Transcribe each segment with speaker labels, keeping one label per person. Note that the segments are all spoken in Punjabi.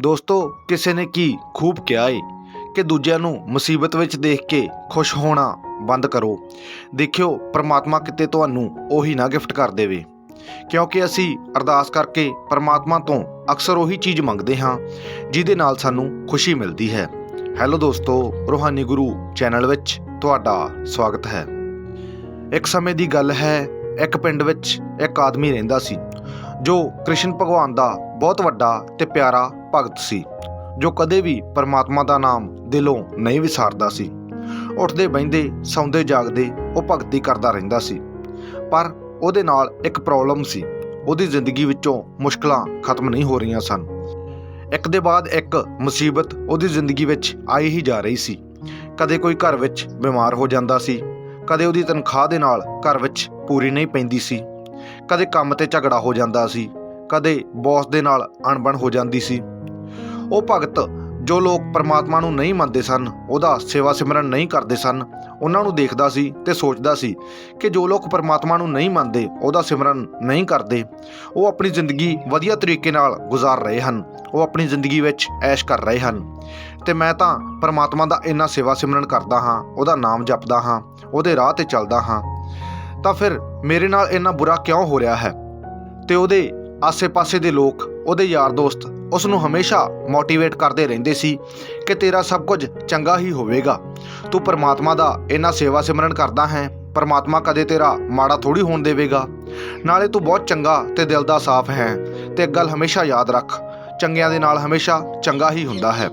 Speaker 1: ਦੋਸਤੋ, ਕਿਸੇ ਨੇ ਕੀ ਖੂਬ ਕਿਹਾ ਏ ਕਿ ਦੂਜਿਆਂ ਨੂੰ ਮੁਸੀਬਤ ਵਿੱਚ ਦੇਖ ਕੇ ਖੁਸ਼ ਹੋਣਾ ਬੰਦ ਕਰੋ। ਦੇਖਿਓ, ਪ੍ਰਮਾਤਮਾ ਕਿਤੇ ਤੁਹਾਨੂੰ ਉਹੀ ਨਾ ਗਿਫਟ ਕਰ ਦੇਵੇ। ਕਿਉਂਕਿ ਅਸੀਂ ਅਰਦਾਸ ਕਰਕੇ ਪ੍ਰਮਾਤਮਾ ਤੋਂ ਅਕਸਰ ਉਹੀ ਚੀਜ਼ ਮੰਗਦੇ ਹਾਂ, ਜਿਹਦੇ ਨਾਲ ਸਾਨੂੰ ਖੁਸ਼ੀ ਮਿਲਦੀ ਹੈ। ਹੈਲੋ ਦੋਸਤੋ, ਰੂਹਾਨੀ ਗੁਰੂ ਚੈਨਲ ਵਿੱਚ ਤੁਹਾਡਾ ਸਵਾਗਤ ਹੈ। ਇੱਕ ਸਮੇਂ ਦੀ ਗੱਲ ਹੈ, ਇੱਕ ਪਿੰਡ ਵਿੱਚ ਇੱਕ ਆਦਮੀ ਰਹਿੰਦਾ ਸੀ। ਜੋ ਕ੍ਰਿਸ਼ਨ ਭਗਵਾਨ ਦਾ ਬਹੁਤ ਵੱਡਾ ਤੇ ਪਿਆਰਾ ਭਗਤ ਸੀ, ਜੋ ਕਦੇ ਵੀ ਪਰਮਾਤਮਾ ਦਾ ਨਾਮ ਦਿਲੋਂ ਨਹੀਂ ਵਿਸਾਰਦਾ ਸੀ। ਉੱਠਦੇ ਬਹਿੰਦੇ, ਸੌਂਦੇ ਜਾਗਦੇ ਉਹ ਭਗਤੀ ਕਰਦਾ ਰਹਿੰਦਾ ਸੀ। ਪਰ ਉਹਦੇ ਨਾਲ ਇੱਕ ਪ੍ਰੋਬਲਮ ਸੀ, ਉਹਦੀ ਜ਼ਿੰਦਗੀ ਵਿੱਚੋਂ ਮੁਸ਼ਕਲਾਂ ਖਤਮ ਨਹੀਂ ਹੋ ਰਹੀਆਂ ਸਨ। ਇੱਕ ਦੇ ਬਾਅਦ ਇੱਕ ਮੁਸੀਬਤ ਉਹਦੀ ਜ਼ਿੰਦਗੀ ਵਿੱਚ ਆਈ ਹੀ ਜਾ ਰਹੀ ਸੀ। ਕਦੇ ਕੋਈ ਘਰ ਵਿੱਚ ਬਿਮਾਰ ਹੋ ਜਾਂਦਾ ਸੀ, ਕਦੇ ਉਹਦੀ ਤਨਖਾਹ ਦੇ ਨਾਲ ਘਰ ਵਿੱਚ ਪੂਰੀ ਨਹੀਂ ਪੈਂਦੀ ਸੀ। ਕਦੇ ਕੰਮ ਤੇ ਝਗੜਾ ਹੋ ਜਾਂਦਾ ਸੀ, ਕਦੇ ਬੌਸ ਦੇ ਨਾਲ ਅਣਬਣ ਹੋ ਜਾਂਦੀ ਸੀ। ਉਹ ਭਗਤ ਜੋ ਲੋਕ ਪਰਮਾਤਮਾ ਨੂੰ ਨਹੀਂ ਮੰਨਦੇ ਸਨ, ਉਹਦਾ ਸੇਵਾ ਸਿਮਰਨ ਨਹੀਂ ਕਰਦੇ ਸਨ, ਉਹਨਾਂ ਨੂੰ ਦੇਖਦਾ ਸੀ ਤੇ ਸੋਚਦਾ ਸੀ ਕਿ ਜੋ ਲੋਕ ਪਰਮਾਤਮਾ ਨੂੰ ਨਹੀਂ ਮੰਨਦੇ, ਉਹਦਾ ਸਿਮਰਨ ਨਹੀਂ ਕਰਦੇ। ਉਹ ਆਪਣੀ ਜ਼ਿੰਦਗੀ ਵਧੀਆ ਤਰੀਕੇ ਨਾਲ ਗੁਜ਼ਾਰ ਰਹੇ ਹਨ, ਉਹ ਆਪਣੀ ਜ਼ਿੰਦਗੀ ਵਿੱਚ ਐਸ਼ ਕਰ ਰਹੇ ਹਨ। ਤੇ ਮੈਂ ਤਾਂ ਪਰਮਾਤਮਾ ਦਾ ਇੰਨਾ ਸੇਵਾ ਸਿਮਰਨ ਕਰਦਾ ਹਾਂ, ਉਹਦਾ ਨਾਮ ਜਪਦਾ ਹਾਂ, ਉਹਦੇ ਰਾਹ ਤੇ ਚੱਲਦਾ ਹਾਂ। ਤਾਂ ਫਿਰ ਮੇਰੇ ਨਾਲ ਇੰਨਾ ਬੁਰਾ ਕਿਉਂ ਹੋ ਰਿਹਾ ਹੈ? ਤੇ ਉਹਦੇ ਆਸੇ-ਪਾਸੇ ਦੇ ਲੋਕ, ਉਹਦੇ ਯਾਰ ਦੋਸਤ ਉਸ ਨੂੰ ਹਮੇਸ਼ਾ ਮੋਟੀਵੇਟ ਕਰਦੇ ਰਹਿੰਦੇ ਸੀ ਕਿ ਤੇਰਾ ਸਭ ਕੁਝ ਚੰਗਾ ਹੀ ਹੋਵੇਗਾ। ਤੂੰ ਪਰਮਾਤਮਾ ਦਾ ਇੰਨਾ ਸੇਵਾ ਸਿਮਰਨ ਕਰਦਾ ਹੈ, ਪਰਮਾਤਮਾ ਕਦੇ ਤੇਰਾ ਮਾੜਾ ਥੋੜੀ ਹੋਣ ਦੇਵੇਗਾ। ਨਾਲੇ ਤੂੰ ਬਹੁਤ ਚੰਗਾ ਤੇ ਦਿਲ ਦਾ ਸਾਫ਼ ਹੈ, ਤੇ ਗੱਲ ਹਮੇਸ਼ਾ ਯਾਦ ਰੱਖ, ਚੰਗਿਆਂ ਦੇ ਨਾਲ ਹਮੇਸ਼ਾ ਚੰਗਾ ਹੀ ਹੁੰਦਾ ਹੈ।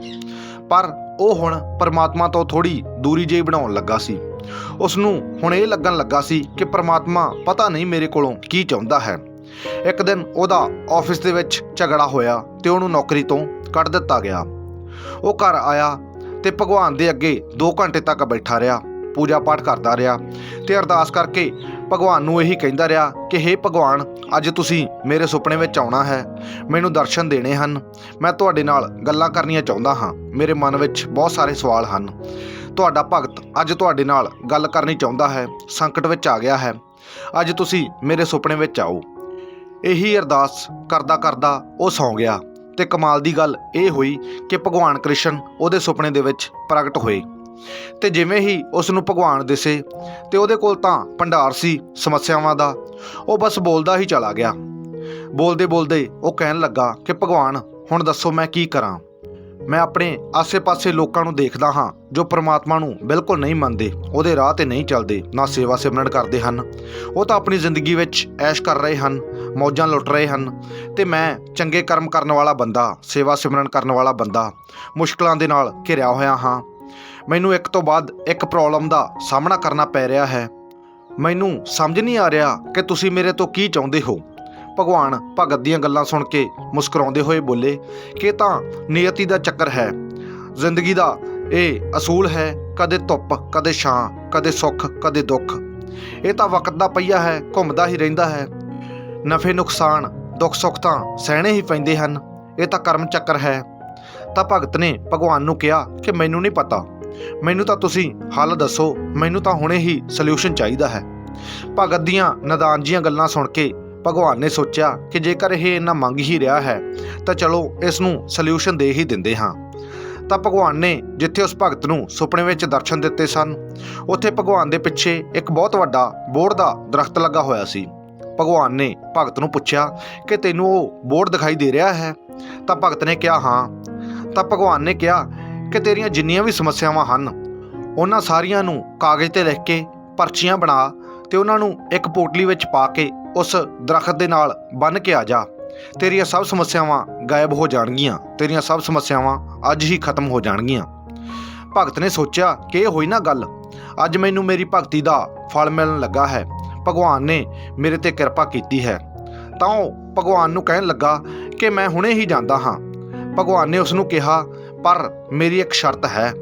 Speaker 1: ਪਰ ਉਹ ਹੁਣ ਪਰਮਾਤਮਾ ਤੋਂ ਥੋੜੀ ਦੂਰੀ ਜਿਹੀ ਬਣਾਉਣ ਲੱਗਾ ਸੀ। ਉਸ ਨੂੰ ਹੁਣ ਇਹ ਲੱਗਣ ਲੱਗਾ ਸੀ ਕਿ ਪਰਮਾਤਮਾ ਪਤਾ ਨਹੀਂ ਮੇਰੇ ਕੋਲੋਂ ਕੀ ਚਾਹੁੰਦਾ ਹੈ। ਇੱਕ ਦਿਨ ਉਹਦਾ ਆਫਿਸ ਦੇ ਵਿੱਚ ਝਗੜਾ ਹੋਇਆ ਤੇ ਉਹਨੂੰ ਨੌਕਰੀ ਤੋਂ ਕੱਢ ਦਿੱਤਾ ਗਿਆ। ਉਹ ਘਰ ਆਇਆ ਤੇ ਭਗਵਾਨ ਦੇ ਅੱਗੇ 2 ਘੰਟੇ ਤੱਕ ਬੈਠਾ ਰਿਹਾ ਪੂਜਾ ਪਾਠ ਕਰਦਾ ਰਿਹਾ ਤੇ ਅਰਦਾਸ ਕਰਕੇ ਭਗਵਾਨ ਨੂੰ ਇਹੀ ਕਹਿੰਦਾ ਰਿਹਾ ਕਿ हे ਭਗਵਾਨ, ਅੱਜ ਤੁਸੀਂ ਮੇਰੇ ਸੁਪਨੇ ਵਿੱਚ ਆਉਣਾ ਹੈ। ਮੈਨੂੰ ਦਰਸ਼ਨ ਦੇਣੇ ਹਨ। ਮੈਂ ਤੁਹਾਡੇ ਨਾਲ ਗੱਲਾਂ ਕਰਨੀਆਂ ਚਾਹੁੰਦਾ ਹਾਂ। ਮੇਰੇ ਮਨ ਵਿੱਚ ਬਹੁਤ ਸਾਰੇ ਸਵਾਲ ਹਨ। ਤੁਹਾਡਾ ਭਗਤ ਅੱਜ ਤੁਹਾਡੇ ਨਾਲ ਗੱਲ ਕਰਨੀ ਚਾਹੁੰਦਾ ਹੈ, ਸੰਕਟ ਵਿੱਚ ਆ ਗਿਆ ਹੈ। ਅੱਜ ਤੁਸੀਂ ਮੇਰੇ ਸੁਪਨੇ ਵਿੱਚ ਆਓ। ਇਹੀ ਅਰਦਾਸ ਕਰਦਾ ਕਰਦਾ ਉਹ ਸੌਂ ਗਿਆ ਤੇ ਕਮਾਲ ਦੀ ਗੱਲ ਇਹ ਹੋਈ ਕਿ ਭਗਵਾਨ ਕ੍ਰਿਸ਼ਨ ਉਹਦੇ ਸੁਪਨੇ ਦੇ ਵਿੱਚ ਪ੍ਰਗਟ ਹੋਏ। ਤੇ ਜਿਵੇਂ ਹੀ ਉਸ ਨੂੰ ਭਗਵਾਨ ਦਿਸੇ ਤੇ ਉਹਦੇ ਕੋਲ ਤਾਂ ਭੰਡਾਰ ਸੀ, ਸਮੱਸਿਆਵਾਂ ਦਾ, ਉਹ ਬਸ ਬੋਲਦਾ ਹੀ ਚਲਾ ਗਿਆ। ਬੋਲਦੇ ਬੋਲਦੇ ਉਹ ਕਹਿਣ ਲੱਗਾ ਕਿ ਭਗਵਾਨ, ਹੁਣ ਦੱਸੋ ਮੈਂ ਕੀ ਕਰਾਂ? ਮੈਂ ਆਪਣੇ ਆਸੇ-ਪਾਸੇ ਲੋਕਾਂ ਨੂੰ ਦੇਖਦਾ ਹਾਂ ਜੋ ਪ੍ਰਮਾਤਮਾ ਨੂੰ ਬਿਲਕੁਲ ਨਹੀਂ ਮੰਨਦੇ, ਉਹਦੇ ਰਾਹ ਤੇ ਨਹੀਂ ਚੱਲਦੇ, ਨਾ ਸੇਵਾ ਸਿਮਰਨ ਕਰਦੇ ਹਨ। ਉਹ ਤਾਂ ਆਪਣੀ ਜ਼ਿੰਦਗੀ ਵਿੱਚ ਐਸ਼ ਕਰ ਰਹੇ ਹਨ, ਮੌਜਾਂ ਲੁੱਟ ਰਹੇ ਹਨ ਤੇ ਮੈਂ ਚੰਗੇ ਕਰਮ ਕਰਨ ਵਾਲਾ ਬੰਦਾ, ਸੇਵਾ ਸਿਮਰਨ ਕਰਨ ਵਾਲਾ ਬੰਦਾ, ਮੁਸ਼ਕਲਾਂ ਦੇ ਨਾਲ ਘਿਰਿਆ ਹੋਇਆ ਹਾਂ। ਮੈਨੂੰ ਇੱਕ ਤੋਂ ਬਾਅਦ ਇੱਕ ਪ੍ਰੋਬਲਮ ਦਾ ਸਾਹਮਣਾ ਕਰਨਾ ਪੈ ਰਿਹਾ ਹੈ। ਮੈਨੂੰ ਸਮਝ ਨਹੀਂ ਆ ਰਿਹਾ ਕਿ ਤੁਸੀਂ ਮੇਰੇ ਤੋਂ ਕੀ ਚਾਹੁੰਦੇ ਹੋ। ਭਗਵਾਨ ਭਗਤ ਦੀਆਂ ਗੱਲਾਂ ਸੁਣ ਕੇ ਮੁਸਕਰਾਉਂਦੇ ਹੋਏ ਬੋਲੇ, ਕਿ ਤਾਂ ਨਿਯਤੀ ਦਾ ਚੱਕਰ ਹੈ। ਜ਼ਿੰਦਗੀ ਦਾ ਇਹ ਅਸੂਲ ਹੈ, ਕਦੇ ਧੁੱਪ, ਕਦੇ ਛਾਂ, ਕਦੇ ਸੁੱਖ, ਕਦੇ ਦੁੱਖ। ਇਹ ਤਾਂ ਵਕਤ ਦਾ ਪਹੀਆ ਹੈ, ਘੁੰਮਦਾ ਹੀ ਰਹਿੰਦਾ ਹੈ। ਨਫੇ, ਨੁਕਸਾਨ, ਦੁੱਖ, ਸੁੱਖ ਤਾਂ ਸਹਿਣੇ ਹੀ ਪੈਂਦੇ ਹਨ। ਇਹ ਤਾਂ ਕਰਮ ਚੱਕਰ ਹੈ। ਤਾਂ ਭਗਤ ਨੇ ਭਗਵਾਨ ਨੂੰ ਕਿਹਾ ਕਿ ਮੈਨੂੰ ਨਹੀਂ ਪਤਾ। ਮੈਨੂੰ ਤਾਂ ਤੁਸੀਂ ਹੱਲ ਦੱਸੋ। ਮੈਨੂੰ ਤਾਂ ਹੁਣੇ ਹੀ ਸੋਲੂਸ਼ਨ ਚਾਹੀਦਾ ਹੈ। ਭਗਤ ਦੀਆਂ ਨਦਾਨ ਜੀਆਂ ਗੱਲਾਂ ਸੁਣ ਕੇ ਭਗਵਾਨ ਨੇ ਸੋਚਿਆ ਕਿ ਜੇਕਰ ਇਹ ਇੰਨਾ ਮੰਗ ਹੀ ਰਿਹਾ ਹੈ, ਤਾਂ ਚਲੋ ਇਸ ਨੂੰ ਸੋਲੂਸ਼ਨ ਦੇ ਹੀ ਦਿੰਦੇ ਹਾਂ। ਤਾਂ ਭਗਵਾਨ ਨੇ ਜਿੱਥੇ ਉਸ ਭਗਤ ਨੂੰ ਸੁਪਨੇ ਵਿੱਚ ਦਰਸ਼ਨ ਦਿੱਤੇ ਸਨ, ਉੱਥੇ ਭਗਵਾਨ ਦੇ ਪਿੱਛੇ ਇੱਕ ਬਹੁਤ ਵੱਡਾ ਬੋੜ ਦਾ ਦਰਖਤ ਲੱਗਾ ਹੋਇਆ ਸੀ। ਭਗਵਾਨ ਨੇ ਭਗਤ ਨੂੰ ਪੁੱਛਿਆ ਕਿ ਤੈਨੂੰ ਉਹ ਬੋੜ ਦਿਖਾਈ ਦੇ ਰਿਹਾ ਹੈ? ਤਾਂ ਭਗਤ ਨੇ ਕਿਹਾ, ਹਾਂ। ਤਾਂ ਭਗਵਾਨ ਨੇ ਕਿਹਾ ਕਿ ਤੇਰੀਆਂ ਜਿੰਨੀਆਂ ਵੀ ਸਮੱਸਿਆਵਾਂ ਹਨ, ਉਹਨਾਂ ਸਾਰੀਆਂ ਨੂੰ ਕਾਗਜ਼ ਤੇ ਲਿਖ ਕੇ ਪਰਚੀਆਂ ਬਣਾ ਤੇ ਉਹਨਾਂ ਨੂੰ ਇੱਕ ਪੋਟਲੀ ਵਿੱਚ ਪਾ ਕੇ ਉਸ ਦਰਖਤ ਦੇ ਨਾਲ ਬੰਨ੍ਹ ਕੇ ਆ ਜਾ। ਤੇਰੀਆਂ ਸਭ ਸਮੱਸਿਆਵਾਂ ਗਾਇਬ ਹੋ ਜਾਣਗੀਆਂ। ਤੇਰੀਆਂ ਸਭ ਸਮੱਸਿਆਵਾਂ ਅੱਜ ਹੀ ਖਤਮ ਹੋ ਜਾਣਗੀਆਂ। ਭਗਤ ਨੇ ਸੋਚਿਆ ਕਿ ਇਹ ਹੋਈ ਨਾ ਗੱਲ। ਅੱਜ ਮੈਨੂੰ ਮੇਰੀ ਭਗਤੀ ਦਾ ਫਲ ਮਿਲਣ ਲੱਗਾ ਹੈ। ਭਗਵਾਨ ਨੇ ਮੇਰੇ ਤੇ ਕਿਰਪਾ ਕੀਤੀ ਹੈ। ਤਾਂ ਉਹ ਭਗਵਾਨ ਨੂੰ ਕਹਿਣ ਲੱਗਾ ਕਿ ਮੈਂ ਹੁਣੇ ਹੀ ਜਾਂਦਾ ਹਾਂ। ਭਗਵਾਨ ਨੇ ਉਸ ਨੂੰ ਕਿਹਾ, ਪਰ ਮੇਰੀ ਇੱਕ ਸ਼ਰਤ ਹੈ।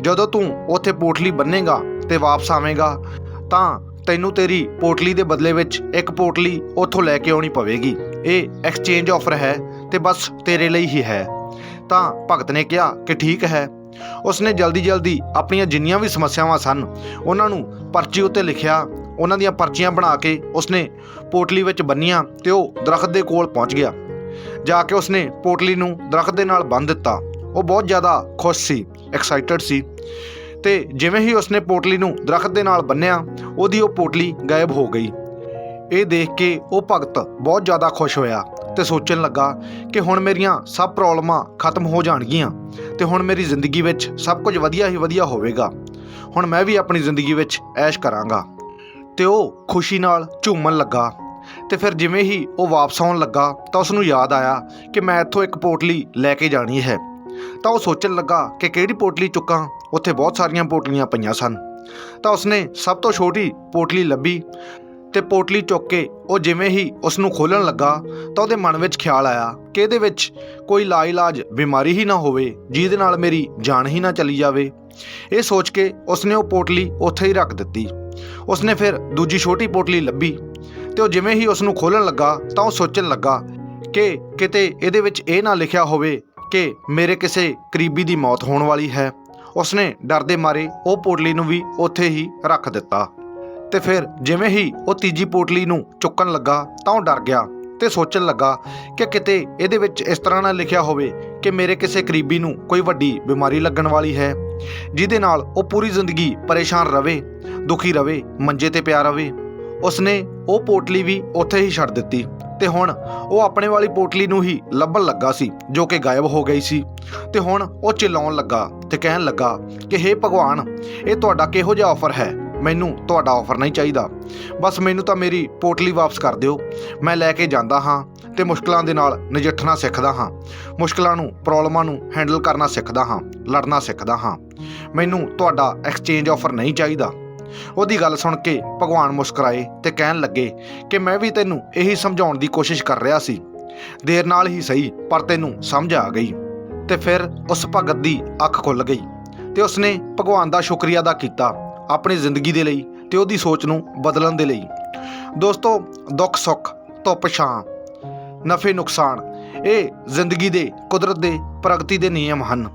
Speaker 1: ਜਦੋਂ ਤੂੰ ਉੱਥੇ ਪੋਟਲੀ ਬੰਨੇਗਾ ਤੇ ਵਾਪਸ ਆਵੇਂਗਾ, ਤਾਂ ਤੈਨੂੰ ਤੇਰੀ ਪੋਟਲੀ ਦੇ ਬਦਲੇ ਵਿੱਚ ਇੱਕ ਪੋਟਲੀ ਉੱਥੋਂ ਲੈ ਕੇ ਆਉਣੀ ਪਵੇਗੀ। ਇਹ ਐਕਸਚੇਂਜ ਆਫਰ ਹੈ ਤੇ ਬਸ ਤੇਰੇ ਲਈ ਹੀ ਹੈ। ਤਾਂ ਭਗਤ ਨੇ ਕਿਹਾ ਕਿ ਠੀਕ ਹੈ। ਉਸਨੇ ਜਲਦੀ ਜਲਦੀ ਆਪਣੀਆਂ ਜਿੰਨੀਆਂ ਵੀ ਸਮੱਸਿਆਵਾਂ ਸਨ, ਉਹਨਾਂ ਨੂੰ ਪਰਚੀ ਉੱਤੇ ਲਿਖਿਆ। ਉਹਨਾਂ ਦੀਆਂ ਪਰਚੀਆਂ ਬਣਾ ਕੇ ਉਸਨੇ ਪੋਟਲੀ ਵਿੱਚ ਬੰਨੀਆਂ ਤੇ ਉਹ ਦਰਖਤ ਦੇ ਕੋਲ ਪਹੁੰਚ ਗਿਆ। ਜਾ ਕੇ ਉਸਨੇ ਪੋਟਲੀ ਨੂੰ ਦਰਖਤ ਦੇ ਨਾਲ ਬੰਨ੍ਹ ਦਿੱਤਾ। ਉਹ ਬਹੁਤ ਜ਼ਿਆਦਾ ਖੁਸ਼ ਸੀ ਐਕਸਾਈਟਡ ਸੀ। ਤੇ ਜਿਵੇਂ ਹੀ ਉਸਨੇ ਪੋਟਲੀ ਨੂੰ ਦਰਖਤ ਦੇ ਨਾਲ ਬੰਨਿਆ, ਉਹਦੀ ਉਹ ਪੋਟਲੀ ਗਾਇਬ ਹੋ ਗਈ। ਇਹ ਦੇਖ ਕੇ ਉਹ ਭਗਤ ਬਹੁਤ ਜ਼ਿਆਦਾ ਖੁਸ਼ ਹੋਇਆ ਤੇ ਸੋਚਣ ਲੱਗਾ ਕਿ ਹੁਣ ਮੇਰੀਆਂ ਸਭ ਪ੍ਰੋਬਲਮਾਂ ਖਤਮ ਹੋ ਜਾਣਗੀਆਂ ਤੇ ਹੁਣ ਮੇਰੀ ਜ਼ਿੰਦਗੀ ਵਿੱਚ ਸਭ ਕੁਝ ਵਧੀਆ ਹੀ ਵਧੀਆ ਹੋਵੇਗਾ। ਹੁਣ ਮੈਂ ਵੀ ਆਪਣੀ ਜ਼ਿੰਦਗੀ ਵਿੱਚ ਐਸ਼ ਕਰਾਂਗਾ। ਤੇ ਉਹ ਖੁਸ਼ੀ ਨਾਲ ਝੂਮਣ ਲੱਗਾ ਤੇ ਫਿਰ ਜਿਵੇਂ ਹੀ ਉਹ ਵਾਪਸ ਆਉਣ ਲੱਗਾ ਤਾਂ ਉਸ ਨੂੰ ਯਾਦ ਆਇਆ ਕਿ ਮੈਂ ਇੱਥੋਂ ਇੱਕ ਪੋਟਲੀ ਲੈ ਕੇ ਜਾਣੀ ਹੈ। ਤਾਂ ਉਹ ਸੋਚਣ ਲੱਗਾ ਕਿ ਕਿਹੜੀ ਪੋਟਲੀ ਚੁੱਕਾਂ ਉੱਥੇ ਬਹੁਤ ਸਾਰੀਆਂ ਪੋਟਲੀਆਂ ਪਈਆਂ ਸਨ। ਤਾਂ ਉਸਨੇ ਸਭ ਤੋਂ ਛੋਟੀ ਪੋਟਲੀ ਲੱਭੀ ਤੇ ਪੋਟਲੀ ਚੁੱਕ ਕੇ ਉਹ ਜਿਵੇਂ ਹੀ ਉਸ ਨੂੰ ਖੋਲਣ ਲੱਗਾ ਤਾਂ ਉਹਦੇ ਮਨ ਵਿੱਚ ਖਿਆਲ ਆਇਆ ਕਿ ਇਹਦੇ ਵਿੱਚ ਕੋਈ ਲਾਇਲਾਜ ਬਿਮਾਰੀ ਹੀ ਨਾ ਹੋਵੇ, ਜਿਹਦੇ ਨਾਲ ਮੇਰੀ ਜਾਨ ਹੀ ਨਾ ਚਲੀ ਜਾਵੇ। ਇਹ ਸੋਚ ਕੇ ਉਸਨੇ ਉਹ ਪੋਟਲੀ ਉੱਥੇ ਹੀ ਰੱਖ ਦਿੱਤੀ। ਉਸਨੇ ਫਿਰ ਦੂਜੀ ਛੋਟੀ ਪੋਟਲੀ ਲੱਭੀ ਤੇ ਉਹ ਜਿਵੇਂ ਹੀ ਉਸ ਨੂੰ ਖੋਲਣ ਲੱਗਾ ਤਾਂ ਉਹ ਸੋਚਣ ਲੱਗਾ ਕਿ ਕਿਤੇ ਇਹਦੇ ਵਿੱਚ ਇਹ ਨਾ ਲਿਖਿਆ ਹੋਵੇ ਕਿ ਮੇਰੇ ਕਿਸੇ ਕਰੀਬੀ ਦੀ ਮੌਤ ਹੋਣ ਵਾਲੀ ਹੈ। ਉਸਨੇ ਡਰ ਦੇ ਮਾਰੇ ਉਹ ਪੋਟਲੀ ਨੂੰ ਵੀ ਉੱਥੇ ਹੀ ਰੱਖ ਦਿੱਤਾ। ਤੇ ਫਿਰ ਜਿਵੇਂ ਹੀ ਉਹ ਤੀਜੀ ਪੋਟਲੀ ਨੂੰ ਚੁੱਕਣ ਲੱਗਾ ਤਾਂ ਉਹ ਡਰ ਗਿਆ ਤੇ ਸੋਚਣ ਲੱਗਾ ਕਿ ਕਿਤੇ ਇਹਦੇ ਵਿੱਚ ਇਸ ਤਰ੍ਹਾਂ ਨਾ ਲਿਖਿਆ ਹੋਵੇ ਕਿ ਮੇਰੇ ਕਿਸੇ ਕਰੀਬੀ ਨੂੰ ਕੋਈ ਵੱਡੀ ਬਿਮਾਰੀ ਲੱਗਣ ਵਾਲੀ ਹੈ, ਜਿਹਦੇ ਨਾਲ ਉਹ ਪੂਰੀ ਜ਼ਿੰਦਗੀ ਪਰੇਸ਼ਾਨ ਰਵੇ, ਦੁਖੀ ਰਵੇ, ਮੰਜੇ ਤੇ ਪਿਆ ਰਵੇ। ਉਸਨੇ ਉਹ ਪੋਟਲੀ ਵੀ ਉੱਥੇ ਹੀ ਛੱਡ ਦਿੱਤੀ ਤੇ ਹੁਣ ਉਹ ਆਪਣੇ ਵਾਲੀ ਪੋਟਲੀ ਨੂੰ ਹੀ ਲੱਭਣ ਲੱਗਾ ਸੀ, ਜੋ ਕਿ ਗਾਇਬ ਹੋ ਗਈ ਸੀ। ਤੇ ਹੁਣ ਉਹ ਚਿল্ਲਾਉਣ ਲੱਗਾ ਤੇ ਕਹਿਣ ਲੱਗਾ ਕਿ, ਹੇ ਭਗਵਾਨ, ਇਹ ਤੁਹਾਡਾ ਕਿਹੋ ਜਿਹਾ ਆਫਰ ਹੈ? ਮੈਨੂੰ ਤੁਹਾਡਾ ਆਫਰ ਨਹੀਂ ਚਾਹੀਦਾ। ਬਸ ਮੈਨੂੰ ਤਾਂ ਮੇਰੀ ਪੋਟਲੀ ਵਾਪਸ ਕਰ ਦਿਓ। ਮੈਂ ਲੈ ਕੇ ਜਾਂਦਾ ਹਾਂ ਤੇ ਮੁਸ਼ਕਲਾਂ ਦੇ ਨਾਲ ਨਜਿੱਠਣਾ ਸਿੱਖਦਾ ਹਾਂ। ਮੁਸ਼ਕਲਾਂ ਨੂੰ, ਪ੍ਰੋਬਲਮਾਂ ਨੂੰ ਹੈਂਡਲ ਕਰਨਾ ਸਿੱਖਦਾ ਹਾਂ, ਲੜਨਾ ਸਿੱਖਦਾ ਹਾਂ। ਮੈਨੂੰ ਤੁਹਾਡਾ ਐਕਸਚੇਂਜ ਆਫਰ ਨਹੀਂ ਚਾਹੀਦਾ। ਉਹਦੀ ਗੱਲ ਸੁਣ ਕੇ ਭਗਵਾਨ ਮੁਸਕਰਾਏ ਤੇ ਕਹਿਣ ਲੱਗੇ ਕਿ ਮੈਂ ਵੀ ਤੈਨੂੰ ਇਹੀ ਸਮਝਾਉਣ ਦੀ ਕੋਸ਼ਿਸ਼ ਕਰ ਰਿਹਾ ਸੀ। ਦੇਰ ਨਾਲ ਹੀ ਸਹੀ, ਪਰ ਤੈਨੂੰ ਸਮਝ ਆ ਗਈ। ਤੇ ਫਿਰ ਉਸ ਭਗਤ ਦੀ ਅੱਖ ਖੁੱਲ ਗਈ ਤੇ ਉਸਨੇ ਭਗਵਾਨ ਦਾ ਸ਼ੁਕਰੀਆ ਅਦਾ ਕੀਤਾ ਆਪਣੀ ਜ਼ਿੰਦਗੀ ਦੇ ਲਈ ਤੇ ਉਹਦੀ ਸੋਚ ਨੂੰ ਬਦਲਣ ਦੇ ਲਈ। ਦੋਸਤੋ, ਦੁੱਖ, ਸੁੱਖ, ਧੁੱਪ, ਛਾਂ, ਨਫੇ, ਨੁਕਸਾਨ, ਇਹ ਜ਼ਿੰਦਗੀ ਦੇ ਕੁਦਰਤ ਦੇ ਪ੍ਰਗਤੀ ਦੇ ਨਿਯਮ ਹਨ।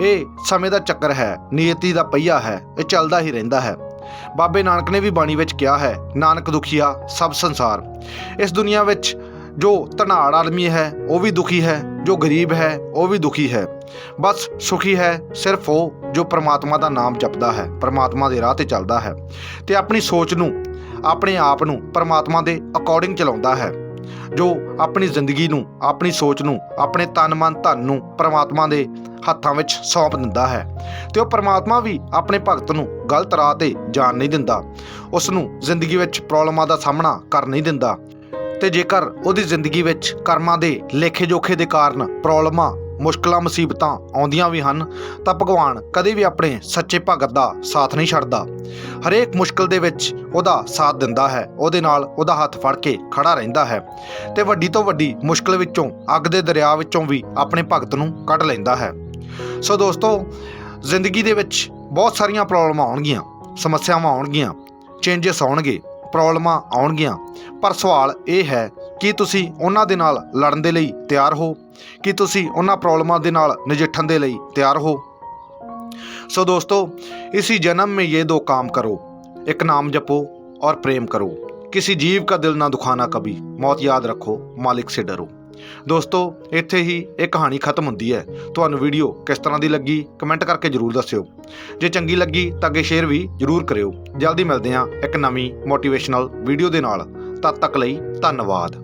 Speaker 1: ਇਹ ਸਮੇਂ ਦਾ ਚੱਕਰ ਹੈ, ਨਿਯਤੀ ਦਾ ਪਹੀਆ ਹੈ, ਇਹ ਚੱਲਦਾ ਹੀ ਰਹਿੰਦਾ ਹੈ। ਬਾਬੇ ਨਾਨਕ ਨੇ ਵੀ ਬਾਣੀ ਵਿੱਚ ਕਿਹਾ ਹੈ, ਨਾਨਕ ਦੁਖੀਆ ਸਭ ਸੰਸਾਰ। ਇਸ ਦੁਨੀਆ ਵਿੱਚ ਜੋ ਧਨਾੜ ਆਦਮੀ ਹੈ, ਉਹ ਵੀ ਦੁਖੀ ਹੈ, ਜੋ ਗਰੀਬ ਹੈ, ਉਹ ਵੀ ਦੁਖੀ ਹੈ। ਬਸ ਸੁਖੀ ਹੈ ਸਿਰਫ ਉਹ ਜੋ ਪ੍ਰਮਾਤਮਾ ਦਾ ਨਾਮ ਜਪਦਾ ਹੈ, ਪ੍ਰਮਾਤਮਾ ਦੇ ਰਾਹ ਤੇ ਚੱਲਦਾ ਹੈ ਤੇ ਆਪਣੀ ਸੋਚ ਨੂੰ, ਆਪਣੇ ਆਪ ਨੂੰ ਪ੍ਰਮਾਤਮਾ ਦੇ ਅਕੋਰਡਿੰਗ ਚਲਾਉਂਦਾ ਹੈ। ਜੋ ਆਪਣੀ ਜ਼ਿੰਦਗੀ ਨੂੰ, ਆਪਣੀ ਸੋਚ ਨੂੰ, ਆਪਣੇ ਤਨ ਮਨ ਧਨ ਨੂੰ ਪ੍ਰਮਾਤਮਾ ਦੇ ਹੱਥਾਂ ਵਿੱਚ ਸੌਂਪ ਦਿੰਦਾ ਹੈ। ਤੇ ਉਹ ਪ੍ਰਮਾਤਮਾ ਵੀ ਆਪਣੇ ਭਗਤ ਨੂੰ ਗਲਤ ਰਾਹ ਤੇ ਜਾਣ ਨਹੀਂ ਦਿੰਦਾ। ਉਸ ਨੂੰ ਜ਼ਿੰਦਗੀ ਵਿੱਚ ਪ੍ਰੋਬਲਮਾਂ ਦਾ ਸਾਹਮਣਾ ਕਰ ਨਹੀਂ ਦਿੰਦਾ। ਤੇ ਜੇਕਰ ਉਹਦੀ ਜ਼ਿੰਦਗੀ ਵਿੱਚ ਕਰਮਾਂ ਦੇ ਲੇਖੇ ਜੋਖੇ ਦੇ ਕਾਰਨ ਪ੍ਰੋਬਲਮਾਂ ਮੁਸ਼ਕਲਾਂ, ਮੁਸੀਬਤਾਂ ਆਉਂਦੀਆਂ ਵੀ ਹਨ, ਤਾਂ ਭਗਵਾਨ ਕਦੇ ਵੀ ਆਪਣੇ ਸੱਚੇ ਭਗਤ ਦਾ ਸਾਥ ਨਹੀਂ ਛੱਡਦਾ। ਹਰੇਕ ਮੁਸ਼ਕਲ ਦੇ ਵਿੱਚ ਉਹਦਾ ਸਾਥ ਦਿੰਦਾ ਹੈ, ਉਹਦੇ ਨਾਲ ਉਹਦਾ ਹੱਥ ਫੜ ਕੇ ਖੜਾ ਰਹਿੰਦਾ ਹੈ ਤੇ ਵੱਡੀ ਤੋਂ ਵੱਡੀ ਮੁਸ਼ਕਲ ਵਿੱਚੋਂ, ਅੱਗ ਦੇ ਦਰਿਆ ਵਿੱਚੋਂ ਵੀ ਆਪਣੇ ਭਗਤ ਨੂੰ ਕੱਢ ਲੈਂਦਾ ਹੈ। ਸੋ ਦੋਸਤੋ, ਜ਼ਿੰਦਗੀ ਦੇ ਵਿੱਚ ਬਹੁਤ ਸਾਰੀਆਂ ਪ੍ਰੋਬਲਮਾਂ ਆਉਣਗੀਆਂ, ਸਮੱਸਿਆਵਾਂ ਆਉਣਗੀਆਂ ਚੇਂਜਸ ਆਉਣਗੇ, ਪ੍ਰੋਬਲਮਾਂ ਆਉਣਗੀਆਂ, ਪਰ ਸਵਾਲ ਇਹ ਹੈ ਕਿ ਤੁਸੀਂ ਉਹਨਾਂ ਦੇ ਨਾਲ ਲੜਨ ਦੇ ਲਈ ਤਿਆਰ ਹੋ ਕਿ ਤੁਸੀਂ ਉਹਨਾਂ ਪ੍ਰੋਬਲਮਾਂ ਦੇ ਨਾਲ ਨਜਿੱਠਣ ਦੇ ਲਈ ਤਿਆਰ ਹੋ सो दोस्तों इसी जन्म में ये दो काम करो एक नाम जपो और प्रेम करो किसी जीव का दिल ना दुखाना कभी मौत याद रखो मालिक से डरो ਦੋਸਤੋ ਇੱਥੇ ਹੀ ਇਹ ਕਹਾਣੀ ਖਤਮ ਹੁੰਦੀ ਹੈ ਤੁਹਾਨੂੰ ਵੀਡੀਓ ਕਿਸ ਤਰ੍ਹਾਂ ਦੀ ਲੱਗੀ ਕਮੈਂਟ ਕਰਕੇ ਜਰੂਰ ਦੱਸਿਓ ਜੇ ਚੰਗੀ ਲੱਗੀ ਤਾਂ ਅੱਗੇ ਸ਼ੇਅਰ ਵੀ ਜਰੂਰ ਕਰਿਓ ਜਲਦੀ ਮਿਲਦੇ ਹਾਂ ਇੱਕ ਨਵੀਂ ਮੋਟੀਵੇਸ਼ਨਲ ਵੀਡੀਓ ਦੇ ਨਾਲ ਤਦ ਤੱਕ ਲਈ ਧੰਨਵਾਦ